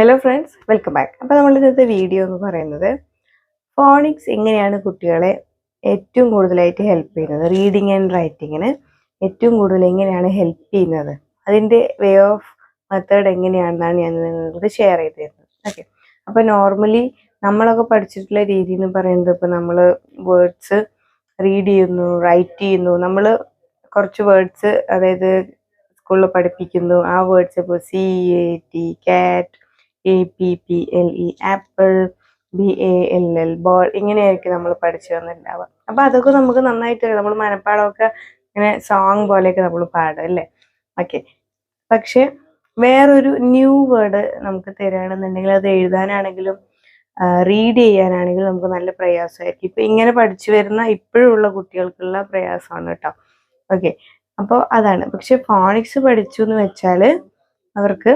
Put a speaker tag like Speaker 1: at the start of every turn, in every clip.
Speaker 1: Hello friends welcome back അപ്പോൾ നമ്മൾ ഇന്നത്തെ വീഡിയോ എന്ന് പറയുന്നത് ഫോണിക്സ് എങ്ങനെയാണ് കുട്ടികളെ ഏറ്റവും കൂടുതലായിട്ട് ഹെൽപ്പ് ചെയ്യുന്നത്? റീഡിങ് ആൻഡ് റൈറ്റിങ്ങിന് ഏറ്റവും കൂടുതൽ എങ്ങനെയാണ് ഹെൽപ്പ് ചെയ്യുന്നത്? അതിന്റെ വേ ഓഫ് മെത്തേഡ് എങ്ങനെയാണെന്നാണ് ഞാൻ നിങ്ങൾക്ക് ഷെയർ ചെയ്ത് തരുന്നത്. ഓക്കെ അപ്പോൾ നോർമലി നമ്മളൊക്കെ പഠിച്ചിട്ടുള്ള രീതി എന്ന് പറയുന്നത് ഇപ്പോൾ നമ്മൾ വേർഡ്സ് റീഡ് ചെയ്യുന്നു റൈറ്റ് ചെയ്യുന്നു. നമ്മൾ കുറച്ച് വേർഡ്സ് അതായത് സ്കൂളിൽ പഠിപ്പിക്കുന്നു. ആ വേർഡ്സ് ഇപ്പോൾ C A T cat A P P L E apple B A L L ball ഇങ്ങനെയായിരിക്കും നമ്മൾ പഠിച്ചു വന്നിട്ടുണ്ടാവുക. അപ്പോൾ അതൊക്കെ നമുക്ക് നന്നായിട്ട് നമ്മൾ മനപ്പാടമൊക്കെ ഇങ്ങനെ സോങ് പോലെയൊക്കെ നമ്മൾ പാടും അല്ലേ? ഓക്കെ പക്ഷെ വേറൊരു ന്യൂ വേർഡ് നമുക്ക് തരികയാണെന്നുണ്ടെങ്കിൽ അത് എഴുതാനാണെങ്കിലും റീഡ് ചെയ്യാനാണെങ്കിലും നമുക്ക് നല്ല പ്രയാസമായിരിക്കും. ഇപ്പം ഇങ്ങനെ പഠിച്ചു വരുന്ന ഇപ്പോഴുള്ള കുട്ടികൾക്കുള്ള പ്രയാസമാണ് കേട്ടോ. ഓക്കെ അപ്പോൾ അതാണ്. പക്ഷെ ഫോണിക്സ് പഠിച്ചു എന്ന് വെച്ചാൽ അവർക്ക്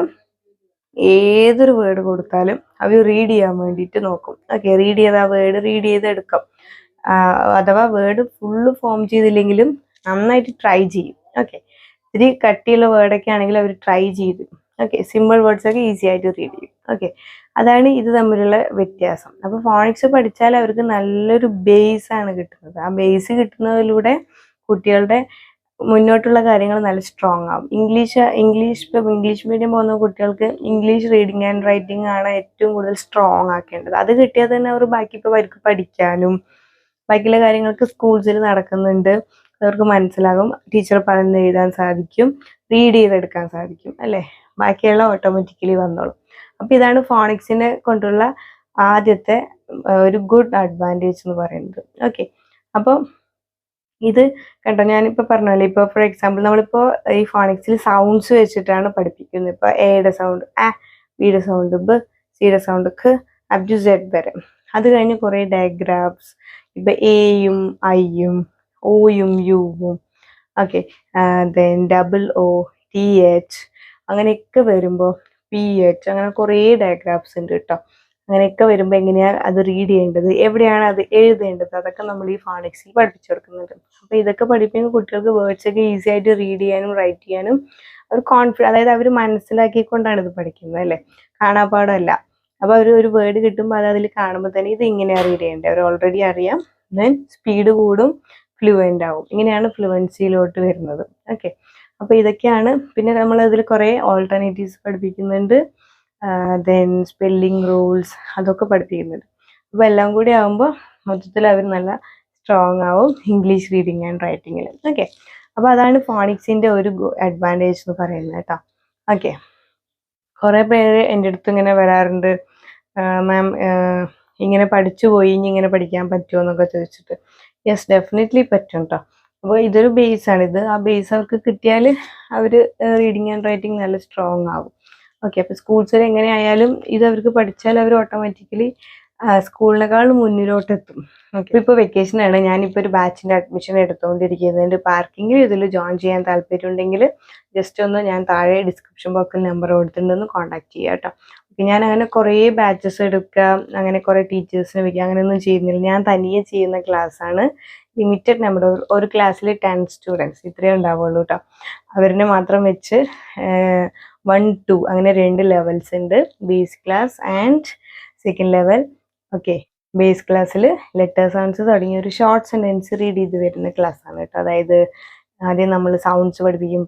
Speaker 1: ഏതൊരു വേർഡ് കൊടുത്താലും അവർ റീഡ് ചെയ്യാൻ വേണ്ടിയിട്ട് നോക്കും. ഓക്കെ റീഡ് ചെയ്ത് ആ വേർഡ് റീഡ് ചെയ്ത് എടുക്കാം അഥവാ വേർഡ് ഫുള്ള് ഫോം ചെയ്തില്ലെങ്കിലും നന്നായിട്ട് ട്രൈ ചെയ്യും. ഓക്കെ ഇത്തിരി കട്ടിയുള്ള വേർഡൊക്കെ ആണെങ്കിൽ അവർ ട്രൈ ചെയ്ത്. ഓക്കെ സിമ്പിൾ വേർഡ്സ് ഒക്കെ ഈസി ആയിട്ട് റീഡ് ചെയ്യും. ഓക്കെ അതാണ് ഇത് തമ്മിലുള്ള വ്യത്യാസം. അപ്പോൾ ഫോണിക്സ് പഠിച്ചാൽ അവർക്ക് നല്ലൊരു ബേസ് ആണ് കിട്ടുന്നത്. ആ ബേസ് കിട്ടുന്നതിലൂടെ കുട്ടികളുടെ മുന്നോട്ടുള്ള കാര്യങ്ങൾ നല്ല സ്ട്രോങ് ആവും. ഇംഗ്ലീഷ് ഇംഗ്ലീഷ് ഇപ്പം ഇംഗ്ലീഷ് മീഡിയം പോകുന്ന കുട്ടികൾക്ക് ഇംഗ്ലീഷ് റീഡിങ് ആൻഡ് റൈറ്റിംഗ് ആണ് ഏറ്റവും കൂടുതൽ സ്ട്രോങ് ആക്കേണ്ടത്. അത് കിട്ടിയാൽ തന്നെ അവർ ബാക്കി ഇപ്പോൾ അവർക്ക് പഠിക്കാനും ബാക്കിയുള്ള കാര്യങ്ങൾക്ക് സ്കൂൾസിൽ നടക്കുന്നുണ്ട്. അവർക്ക് മനസ്സിലാകും. ടീച്ചർ പറഞ്ഞ് എഴുതാൻ സാധിക്കും. റീഡ് ചെയ്തെടുക്കാൻ സാധിക്കും. അല്ലേ? ബാക്കിയുള്ള ഓട്ടോമാറ്റിക്കലി വന്നോളും. അപ്പോൾ ഇതാണ് ഫോണിക്സിനെ കൊണ്ടുള്ള ആദ്യത്തെ ഒരു ഗുഡ് അഡ്വാന്റേജ് എന്ന് പറയുന്നത്. ഓക്കെ അപ്പോൾ ഇത് കണ്ടോ? ഞാനിപ്പോൾ പറഞ്ഞല്ലോ ഇപ്പോൾ ഫോർ എക്സാമ്പിൾ നമ്മളിപ്പോൾ ഈ ഫോണിക്സിൽ സൗണ്ട്സ് വെച്ചിട്ടാണ് പഠിപ്പിക്കുന്നത്. ഇപ്പോൾ എയുടെ സൗണ്ട് ആ ബിയുടെ സൗണ്ട് ബ് സിയുടെ സൗണ്ട് ഖ് അപ് ടു സെഡ് വരെ. അത് കഴിഞ്ഞ് കുറേ ഡയഗ്രാഫ്സ് ഇപ്പോൾ എയും ഐയും ഓയും യുവും okay then double O T H അങ്ങനെയൊക്കെ വരുമ്പോൾ പി എച്ച് അങ്ങനെ കുറേ ഡയഗ്രാഫ്സ് ഉണ്ട് കേട്ടോ അങ്ങനെയൊക്കെ വരുമ്പോൾ എങ്ങനെയാണ് അത് റീഡ് ചെയ്യേണ്ടത്? എവിടെയാണ് അത് എഴുതേണ്ടത്? അതൊക്കെ നമ്മൾ ഈ ഫോണിക്സിൽ പഠിപ്പിച്ചു കൊടുക്കുന്നുണ്ട്. അപ്പോൾ ഇതൊക്കെ പഠിപ്പിക്കുന്ന കുട്ടികൾക്ക് വേർഡ്സ് ഒക്കെ ഈസി ആയിട്ട് റീഡ് ചെയ്യാനും റൈറ്റ് ചെയ്യാനും അവർ കോൺഫിഡൻ അതായത് അവർ മനസ്സിലാക്കിക്കൊണ്ടാണ് ഇത് പഠിക്കുന്നത് അല്ലേ? കാണാപ്പാടമല്ല അപ്പോൾ അവർ ഒരു വേർഡ് കിട്ടുമ്പോൾ അത് അതിൽ കാണുമ്പോൾ തന്നെ ഇത് ഇങ്ങനെയാണ് റീഡ് ചെയ്യേണ്ടത്. അവർ ഓൾറെഡി അറിയാം. ദെൻ സ്പീഡ് കൂടും ഫ്ലുവന്റ് ആവും. ഇങ്ങനെയാണ് ഫ്ലുവൻസിയിലോട്ട് വരുന്നത്. ഓക്കെ അപ്പോൾ ഇതൊക്കെയാണ്. പിന്നെ നമ്മൾ അതിൽ കുറേ ഓൾട്ടർനേറ്റീവ്സ് പഠിപ്പിക്കുന്നുണ്ട്. ദെൻ സ്പെല്ലിംഗ് റൂൾസ് അതൊക്കെ പഠിപ്പിക്കുന്നുണ്ട്. അപ്പോൾ എല്ലാം കൂടി ആകുമ്പോൾ മൊത്തത്തിൽ അവർ നല്ല സ്ട്രോങ് ആവും ഇംഗ്ലീഷ് റീഡിങ് ആൻഡ് റൈറ്റിങ്ങിൽ ഓക്കെ അപ്പോൾ അതാണ് ഫോണിക്സിന്റെ ഒരു അഡ്വാന്റേജ് എന്ന് പറയുന്നത് കേട്ടോ. ഓക്കെ കുറേ പേര് എന്റെ അടുത്ത് ഇങ്ങനെ വരാറുണ്ട്. മാം ഇങ്ങനെ പഠിച്ചു പോയി ഇനി ഇങ്ങനെ പഠിക്കാൻ പറ്റുമോ എന്നൊക്കെ ചോദിച്ചിട്ട്. യെസ് ഡെഫിനറ്റ്ലി പറ്റും കേട്ടോ അപ്പോൾ ഇതൊരു ബേസ് ആണ്. ഇത് ആ ബേസ് അവർക്ക് കിട്ടിയാൽ അവർ റീഡിങ് ആൻഡ് റൈറ്റിംഗ് നല്ല സ്ട്രോങ് ആവും. ഓക്കെ അപ്പോൾ സ്കൂൾസിൽ എങ്ങനെയായാലും ഇത് അവർക്ക് പഠിച്ചാൽ അവർ ഓട്ടോമാറ്റിക്കലി സ്കൂളിനേക്കാൾ മുന്നിലോട്ട് എത്തും ഓക്കെ ഇപ്പോൾ വെക്കേഷൻ ആണ്. ഞാനിപ്പോൾ ഒരു ബാച്ചിന്റെ അഡ്മിഷൻ എടുത്തുകൊണ്ടിരിക്കുന്നുണ്ട് പാർക്കിങ്ങിൽ ഇതിൽ ജോയിൻ ചെയ്യാൻ താല്പര്യമുണ്ടെങ്കിൽ ജസ്റ്റ് ഒന്ന് ഞാൻ താഴെ ഡിസ്ക്രിപ്ഷൻ ബോക്സിൽ നമ്പർ കൊടുത്തിട്ടുണ്ടെന്ന് കോൺടാക്ട് ചെയ്യാം കേട്ടോ. ഓക്കെ ഞാൻ അങ്ങനെ കുറേ ബാച്ചസ് എടുക്കുക അങ്ങനെ കുറേ ടീച്ചേഴ്സിനെ വയ്ക്കുക അങ്ങനെയൊന്നും ചെയ്യുന്നില്ല. ഞാൻ തനിയെ ചെയ്യുന്ന ക്ലാസ്സാണ് ലിമിറ്റഡ് നമ്പർ ഒരു ക്ലാസ്സിൽ ടെൻ സ്റ്റുഡൻസ് ഇത്രയേ ഉണ്ടാവുള്ളൂ കേട്ടോ. അവരിനെ മാത്രം വെച്ച് വൺ ടു അങ്ങനെ രണ്ട് ലെവൽസ് ഉണ്ട്. Base class and second level okay base ക്ലാസ്സിൽ ലെറ്റർ സൗണ്ട്സ് തുടങ്ങിയ ഒരു ഷോർട്ട് സെന്റൻസ് റീഡ് ചെയ്ത് വരുന്ന ക്ലാസ്സാണ് കേട്ടോ. അതായത് ആദ്യം നമ്മൾ സൗണ്ട്സ് പഠിപ്പിക്കും.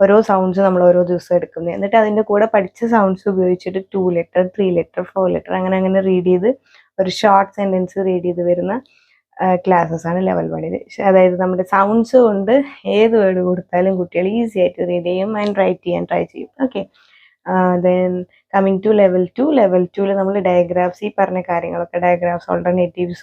Speaker 1: ഓരോ സൗണ്ട്സ് നമ്മൾ ഓരോ ദിവസം എടുക്കുന്നത് എന്നിട്ട് അതിന്റെ കൂടെ പഠിച്ച സൗണ്ട്സ് ഉപയോഗിച്ചിട്ട് two letter three letter four letter അങ്ങനെ അങ്ങനെ റീഡ് ചെയ്ത് ഒരു ഷോർട്ട് സെന്റൻസ് റീഡ് ചെയ്ത് വരുന്ന ക്ലാസ്സസ് ആണ് ലെവൽ വണ്ണിൽ അതായത് നമ്മുടെ സൗണ്ട്സ് കൊണ്ട് ഏത് വേർഡ് കൊടുത്താലും കുട്ടികൾ ഈസി ആയിട്ട് റീഡ് ചെയ്യും ആൻഡ് റൈറ്റ് ചെയ്യാൻ ട്രൈ ചെയ്യും. Okay then coming to level two level ടുവിൽ നമ്മൾ ഡയഗ്രാഫ്സ് ഈ പറഞ്ഞ കാര്യങ്ങളൊക്കെ ഡയഗ്രാഫ്സ് ഓൾട്ടർനേറ്റീവ്സ്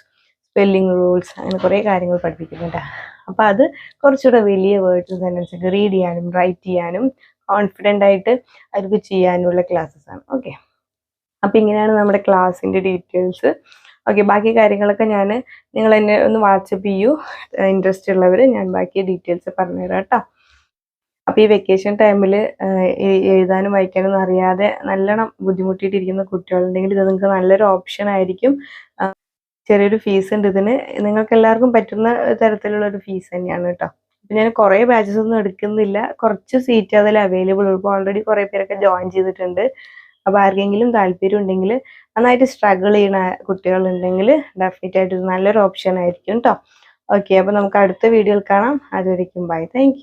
Speaker 1: സ്പെല്ലിംഗ് റൂൾസ് അങ്ങനെ കുറേ കാര്യങ്ങൾ പഠിപ്പിക്കുന്നുണ്ട്. അപ്പോൾ അത് കുറച്ചുകൂടെ വലിയ വേർഡ്സ് സെന്റൻസൊക്കെ റീഡ് ചെയ്യാനും റൈറ്റ് ചെയ്യാനും കോൺഫിഡന്റ് ആയിട്ട് അവർക്ക് ചെയ്യാനുള്ള ക്ലാസ്സസ് ആണ്. ഓക്കെ അപ്പോൾ ഇങ്ങനെയാണ് നമ്മുടെ ക്ലാസ്സിന്റെ ഡീറ്റെയിൽസ് ഓക്കെ ബാക്കി കാര്യങ്ങളൊക്കെ ഞാൻ നിങ്ങൾ എന്നെ ഒന്ന് വാട്സപ്പ് ചെയ്യൂ. ഇൻട്രസ്റ്റ് ഉള്ളവർ ഞാൻ ബാക്കി ഡീറ്റെയിൽസ് പറഞ്ഞുതരാം കേട്ടോ. അപ്പോൾ ഈ വെക്കേഷൻ ടൈമിൽ എഴുതാനും വായിക്കാനും ഒന്നും അറിയാതെ നല്ലോണം ബുദ്ധിമുട്ടിയിട്ടിരിക്കുന്ന കുട്ടികളുണ്ടെങ്കിൽ ഇത് നിങ്ങൾക്ക് നല്ലൊരു ഓപ്ഷൻ ആയിരിക്കും. ചെറിയൊരു ഫീസ് ഉണ്ട് ഇതിന്. നിങ്ങൾക്ക് എല്ലാവർക്കും പറ്റുന്ന തരത്തിലുള്ള ഒരു ഫീസ് തന്നെയാണ് കേട്ടോ. അപ്പം ഞാൻ കുറേ ബാച്ചസ് ഒന്നും എടുക്കുന്നില്ല. കുറച്ച് സീറ്റ് അതിൽ അവൈലബിൾ ഇപ്പോൾ ഓൾറെഡി കുറേ പേരൊക്കെ ജോയിൻ ചെയ്തിട്ടുണ്ട്. അപ്പോൾ ആർക്കെങ്കിലും താല്പര്യം ഉണ്ടെങ്കിൽ നന്നായിട്ട് സ്ട്രഗിൾ ചെയ്യുന്ന കുട്ടികളുണ്ടെങ്കിൽ ഡെഫിനറ്റ് ആയിട്ട് നല്ലൊരു ഓപ്ഷൻ ആയിരിക്കും കേട്ടോ ഓക്കെ അപ്പോൾ നമുക്ക് അടുത്ത വീഡിയോയിൽ കാണാം. അതുവരെയ്ക്കും ബൈ താങ്ക്